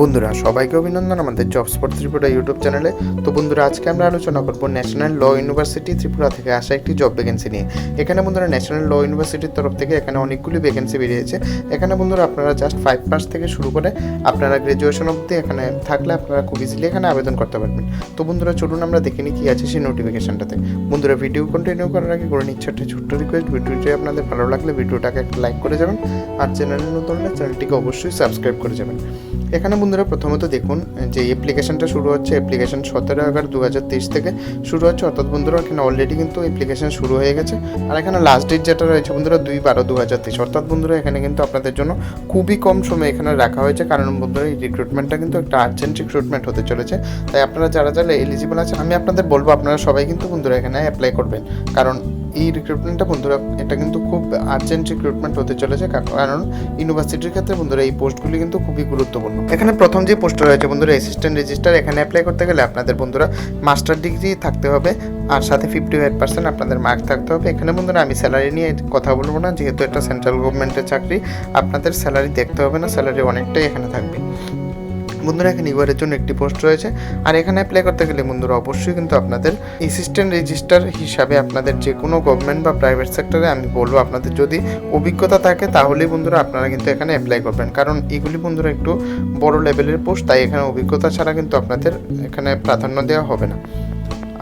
বন্ধুরা, সবাইকে অভিনন্দন আমাদের জব স্পট ত্রিপুরা ইউটিউব চ্যানেলে। তো বন্ধুরা, আজকে আমরা আলোচনা করব ন্যাশনাল ল ইউনিভার্সিটি ত্রিপুরা থেকে আসা একটি জব ভ্যাকেন্সি নিয়ে। এখানে বন্ধুরা ন্যাশনাল ল ইউনিভার্সিটির তরফ থেকে এখানে অনেকগুলি ভ্যাকেন্সি বেরিয়েছে। এখানে বন্ধুরা, আপনারা জাস্ট ফাইভ পাস থেকে শুরু করে আপনারা গ্র্যাজুয়েশন অবধি এখানে থাকলে আপনারা খুব ইজিলি এখানে আবেদন করতে পারবেন। তো বন্ধুরা, চলুন আমরা দেখে নিই কী আছে সেই নোটিফিকেশনটাতে বন্ধুরা ভিডিও কন্টিনিউ করার আগে করে নিচ্ছে একটা ছোট্ট রিকোয়েস্ট ভিডিওটি আপনাদের ভালো লাগলে ভিডিওটাকে একটা লাইক করে যাবেন। আর চ্যানেলে নতুন হলে চ্যানেলটিকে অবশ্যই সাবস্ক্রাইব করে যাবেন। এখানে বন্ধুরা, প্রথমত দেখুন, যে অ্যাপ্লিকেশনটা শুরু হচ্ছে অ্যাপ্লিকেশন সতেরো এগারো দু হাজার তেইশ থেকে শুরু হচ্ছে। অর্থাৎ বন্ধুরা, এখানে অলরেডি কিন্তু অ্যাপ্লিকেশন শুরু হয়ে গেছে। আর এখানে লাস্ট ডেট যেটা রয়েছে বন্ধুরা, দুই বারো দু হাজার তেইশ। অর্থাৎ বন্ধুরা, এখানে কিন্তু আপনাদের জন্য খুবই কম সময় এখানে রাখা হয়েছে। কারণ বন্ধুরা, এই রিক্রুটমেন্টটা কিন্তু একটা আর্জেন্ট রিক্রুটমেন্ট হতে চলেছে। তাই আপনারা যারা যারা এলিজিবল আছে আমি আপনাদের বলব, আপনারা সবাই কিন্তু বন্ধুরা এখানে অ্যাপ্লাই করবেন। কারণ এই রিক্রুটমেন্টটা বন্ধুরা, এটা কিন্তু খুব আর্জেন্ট রিক্রুটমেন্ট হতে চলেছে কারণ ইউনিভার্সিটির ক্ষেত্রে বন্ধুরা এই পোস্টগুলি কিন্তু খুবই গুরুত্বপূর্ণ। এখানে প্রথম যে পোস্ট রয়েছে বন্ধুরা অ্যাসিস্ট্যান্ট রেজিস্টার এখানে অ্যাপ্লাই করতে গেলে আপনাদের বন্ধুরা মাস্টার ডিগ্রি থাকতে হবে, আর সাথে ফিফটি ফাইভ পার্সেন্ট আপনাদের মার্ক থাকতে হবে। এখানে বন্ধুরা আমি স্যালারি নিয়ে কথা বলব না, যেহেতু এটা সেন্ট্রাল গভর্নমেন্টের চাকরি, আপনাদের স্যালারি দেখতে হবে না স্যালারি অনেকটাই এখানে থাকবে। বন্ধুরা, এখানে ইউআরের জন্য একটি পোস্ট রয়েছে। আর এখানে অ্যাপ্লাই করতে গেলে বন্ধুরা, অবশ্যই কিন্তু আপনাদের অ্যাসিস্ট্যান্ট রেজিস্টার হিসাবে আপনাদের যে কোনো গভর্নমেন্ট বা প্রাইভেট সেক্টরে আমি বলব, আপনাদের যদি অভিজ্ঞতা থাকে, তাহলেই বন্ধুরা আপনারা কিন্তু এখানে অ্যাপ্লাই করবেন। কারণ এগুলি বন্ধুরা একটু বড় লেভেলের পোস্ট তাই এখানে অভিজ্ঞতা ছাড়া কিন্তু আপনাদের এখানে প্রাধান্য দেওয়া হবে না।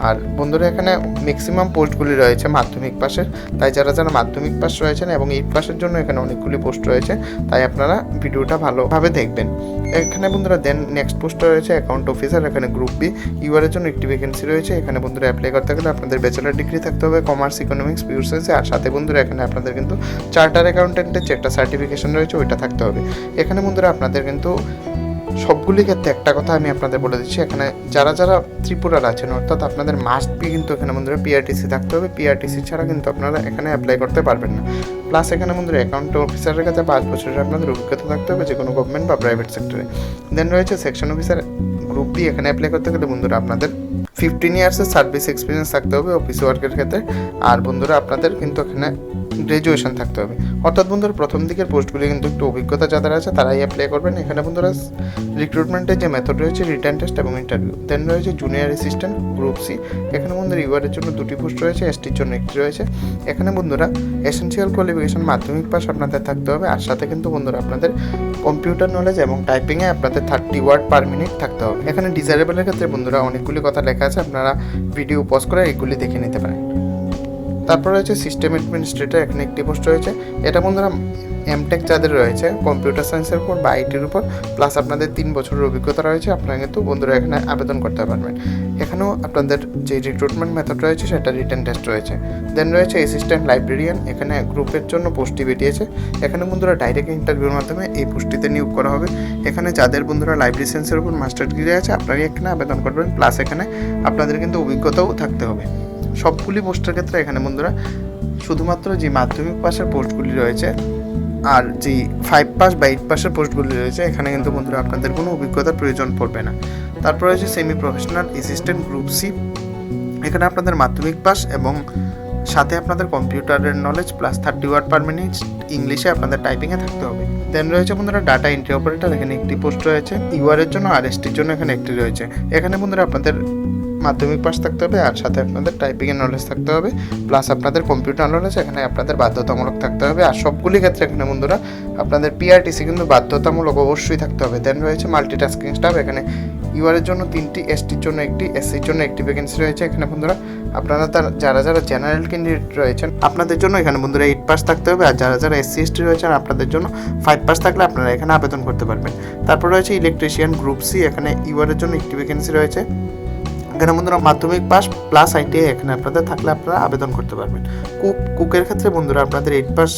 আর বন্ধুরা, এখানে ম্যাক্সিমাম পোস্টগুলি রয়েছে মাধ্যমিক পাশের। তাই যারা যারা মাধ্যমিক পাস রয়েছেন এবং এইট পাশের জন্য এখানে অনেকগুলি পোস্ট রয়েছে, তাই আপনারা ভিডিওটা ভালোভাবে দেখবেন। এখানে বন্ধুরা দেন নেক্সট পোস্টটা রয়েছে অ্যাকাউন্ট অফিসার এখানে গ্রুপ বি ইউআরের জন্য একটি ভ্যাকেন্সি রয়েছে। এখানে বন্ধুরা অ্যাপ্লাই করতে গেলে আপনাদের ব্যাচেলার ডিগ্রি থাকতে হবে কমার্স ইকোনমিক্স পিউর সায়েন্সে আর সাথে বন্ধুরা, এখানে আপনাদের কিন্তু চার্টার অ্যাকাউন্টেন্টের যে একটা সার্টিফিকেশন রয়েছে, ওইটা থাকতে হবে। এখানে বন্ধুরা, আপনাদের কিন্তু সবগুলি ক্ষেত্রে একটা কথা আমি আপনাদের বলে দিচ্ছি। এখানে যারা যারা ত্রিপুরার আছেন, অর্থাৎ আপনাদের মাস্ট বি কিন্তু এখানে বন্ধুরা পিআরটিসি থাকতে হবে। পিআরটিসি ছাড়া কিন্তু আপনারা এখানে অ্যাপ্লাই করতে পারবেন না। প্লাস এখানে বন্ধুরা অ্যাকাউন্ট অফিসারের কাছে পাঁচ বছরের আপনাদের অভিজ্ঞতা থাকতে হবে যে কোনো গভর্নমেন্ট বা প্রাইভেট সেক্টরে দেন রয়েছে সেকশন অফিসার গ্রুপ দিয়ে এখানে অ্যাপ্লাই করতে গেলে বন্ধুরা আপনাদের ফিফটিন ইয়ার্সের সার্ভিস এক্সপিরিয়েন্স থাকতে হবে অফিস ওয়ার্কের ক্ষেত্রে। আর বন্ধুরা, আপনাদের কিন্তু এখানে গ্র্যাজুয়েশন থাকতে হবে। অর্থাৎ বন্ধুরা, প্রথম দিকের পোস্টগুলি কিন্তু একটু অভিজ্ঞতা যাদের আছে, তারাই অ্যাপ্লাই করবেন। এখানে বন্ধুরা রিক্রুটমেন্টের যে মেথড রয়েছে রিটার্ন টেস্ট এবং ইন্টারভিউ দেন রয়েছে জুনিয়র অ্যাসিস্ট্যান্ট গ্রুপ সি এখানে বন্ধুরা ইউআরের জন্য দুটি পোস্ট রয়েছে এসটির জন্য একটি রয়েছে। এখানে বন্ধুরা এসেন্সিয়াল কোয়ালিফিকেশন মাধ্যমিক পাস আপনাদের থাকতে হবে। আর সাথে কিন্তু বন্ধুরা, আপনাদের কম্পিউটার নলেজ এবং টাইপিংয়ে আপনাদের থার্টি ওয়ার্ড পার মিনিট থাকতে হবে। এখানে ডিজারেবলের ক্ষেত্রে বন্ধুরা, অনেকগুলি কথা লেখা আছে আপনারা ভিডিও পজ করে এগুলি দেখে নিতে পারেন। তারপর রয়েছে সিস্টেম অ্যাডমিনিস্ট্রেটর এখানে একটি পোস্ট রয়েছে। এটা বন্ধুরা এমটেক যাদের রয়েছে কম্পিউটার সায়েন্সের উপর বা আইটির উপর প্লাস আপনাদের তিন বছরের অভিজ্ঞতা রয়েছে, আপনারা কিন্তু বন্ধুরা এখানে আবেদন করতে পারবেন। এখানেও আপনাদের যে রিক্রুটমেন্ট মেথড রয়েছে, সেটা রিটার্ন টেস্ট রয়েছে। দেন রয়েছে অ্যাসিস্ট্যান্ট লাইব্রেরিয়ান এখানে গ্রুপের জন্য পোস্টটি বেরিয়েছে। এখানে বন্ধুরা ডাইরেক্ট ইন্টারভিউর মাধ্যমে এই পোস্টটিতে নিয়োগ করা হবে। এখানে যাদের বন্ধুরা লাইব্রেরি সায়েন্সের উপর মাস্টার ডিগ্রি আছে আপনারা এখানে আবেদন করবেন প্লাস এখানে আপনাদের কিন্তু অভিজ্ঞতাও থাকতে হবে। সবগুলি পোস্টের ক্ষেত্রে এখানে বন্ধুরা, শুধুমাত্র যে মাধ্যমিক পাশের পোস্টগুলি রয়েছে আর যে ফাইভ পাস বা এইট পাসের পোস্টগুলি রয়েছে, এখানে কিন্তু বন্ধুরা আপনাদের কোনো অভিজ্ঞতার প্রয়োজন পড়বে না। তারপর রয়েছে semi professional assistant group C এখানে আপনাদের মাধ্যমিক পাস এবং সাথে আপনাদের কম্পিউটারের knowledge plus thirty word per minute ইংলিশে আপনাদের টাইপিংয়ে থাকতে হবে। দেন রয়েছে বন্ধুরা ডাটা এন্ট্রি অপারেটর এখানে একটি পোস্ট রয়েছে। ইউআরের জন্য আর এসটির জন্য এখানে একটি রয়েছে। এখানে বন্ধুরা আপনাদের মাধ্যমিক পাস থাকতে হবে, আর সাথে আপনাদের টাইপিংয়ের নলেজ থাকতে হবে প্লাস আপনাদের কম্পিউটার নলেজ এখানে আপনাদের বাধ্যতামূলক থাকতে হবে, আর সবগুলি ক্ষেত্রে এখানে বন্ধুরা, আপনাদের পিআরটিসি কিন্তু বাধ্যতামূলক অবশ্যই থাকতে হবে। দেন রয়েছে মাল্টি মাল্টিটাস্কিং স্টাফ এখানে ইউআরের জন্য তিনটি এসটির জন্য একটি এসসির জন্য একটি ভ্যাকেন্সি রয়েছে। এখানে বন্ধুরা, আপনারা তার, যারা যারা জেনারেল ক্যান্ডিডেট রয়েছেন, আপনাদের জন্য এখানে বন্ধুরা এইট পাস থাকতে হবে, আর যারা যারা এসসি এসটি রয়েছেন, আপনাদের জন্য ফাইভ পাস থাকলে আপনারা এখানে আবেদন করতে পারবেন। তারপর রয়েছে ইলেকট্রিশিয়ান গ্রুপ সি এখানে ইউআরের জন্য একটি ভ্যাকেন্সি রয়েছে। এখানে বন্ধুরা মাধ্যমিক পাস প্লাস আইটিআই এখানে আপনাদের থাকলে আপনারা আবেদন করতে পারবেন। কুক কুকের ক্ষেত্রে বন্ধুরা আপনাদের এইট পাস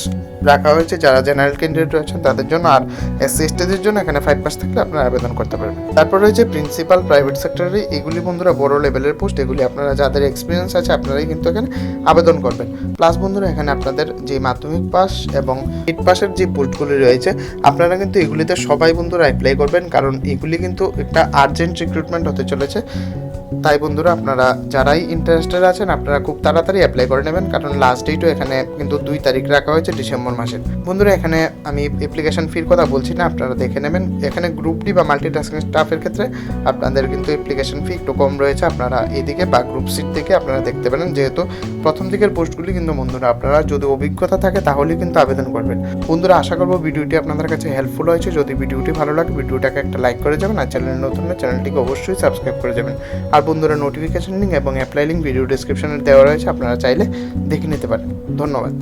রাখা হয়েছে, যারা জেনারেল ক্যান্ডিডেট রয়েছেন তাদের জন্য আর এসসি এসটিদের জন্য এখানে ফাইভ পাস থাকলে আপনারা আবেদন করতে পারবেন। তারপর রয়েছে প্রিন্সিপাল প্রাইভেট সেক্টরে এগুলি বন্ধুরা বড় লেভেলের পোস্ট এগুলি আপনারা যাদের এক্সপিরিয়েন্স আছে আপনারাই কিন্তু এখানে আবেদন করবেন। প্লাস বন্ধুরা এখানে আপনাদের যে মাধ্যমিক পাস এবং এইট পাসের যে পোস্টগুলি রয়েছে, আপনারা কিন্তু এগুলিতে সবাই বন্ধুরা অ্যাপ্লাই করবেন, কারণ এগুলি কিন্তু একটা আর্জেন্ট রিক্রুটমেন্ট হতে চলেছে। তাই বন্ধুরা আপনারা যারাই ইন্টারেস্টেড আছেন, আপনারা খুব তাড়াতাড়ি অ্যাপ্লাই করে নেবেন, কারণ লাস্ট ডেটও এখানে কিন্তু দুই তারিখ রাখা হয়েছে ডিসেম্বর মাসের। বন্ধুরা, এখানে আমি অ্যাপ্লিকেশন ফির কথা বলছি না, আপনারা দেখে নেবেন। এখানে গ্রুপ ডি বা মাল্টিটাস্কিং স্টাফের ক্ষেত্রে আপনাদের কিন্তু অ্যাপ্লিকেশন ফি একটু কম রয়েছে। আপনারা এদিকে বা গ্রুপ সিট থেকে আপনারা দেখতে পারেন, যেহেতু প্রথম দিকের পোস্টগুলি কিন্তু বন্ধুরা, আপনারা যদি অভিজ্ঞতা থাকে তাহলেই কিন্তু আবেদন করবেন। বন্ধুরা, আশা করব ভিডিওটি আপনাদের কাছে হেল্পফুল হয়েছে। যদি ভিডিওটি ভালো লাগে, ভিডিওটাকে একটা লাইক করে যাবেন, আর চ্যানেল নতুন চ্যানেলটিকে অবশ্যই সাবস্ক্রাইব করে যাবেন। আর বন্ধুরা নোটিফিকেশন লিঙ্ক এবং অ্যাপ্লাই লিঙ্ক ভিডিও ডিসক্রিপশনে দেওয়া রয়েছে, আপনারা চাইলে দেখে নিতে পারেন। ধন্যবাদ।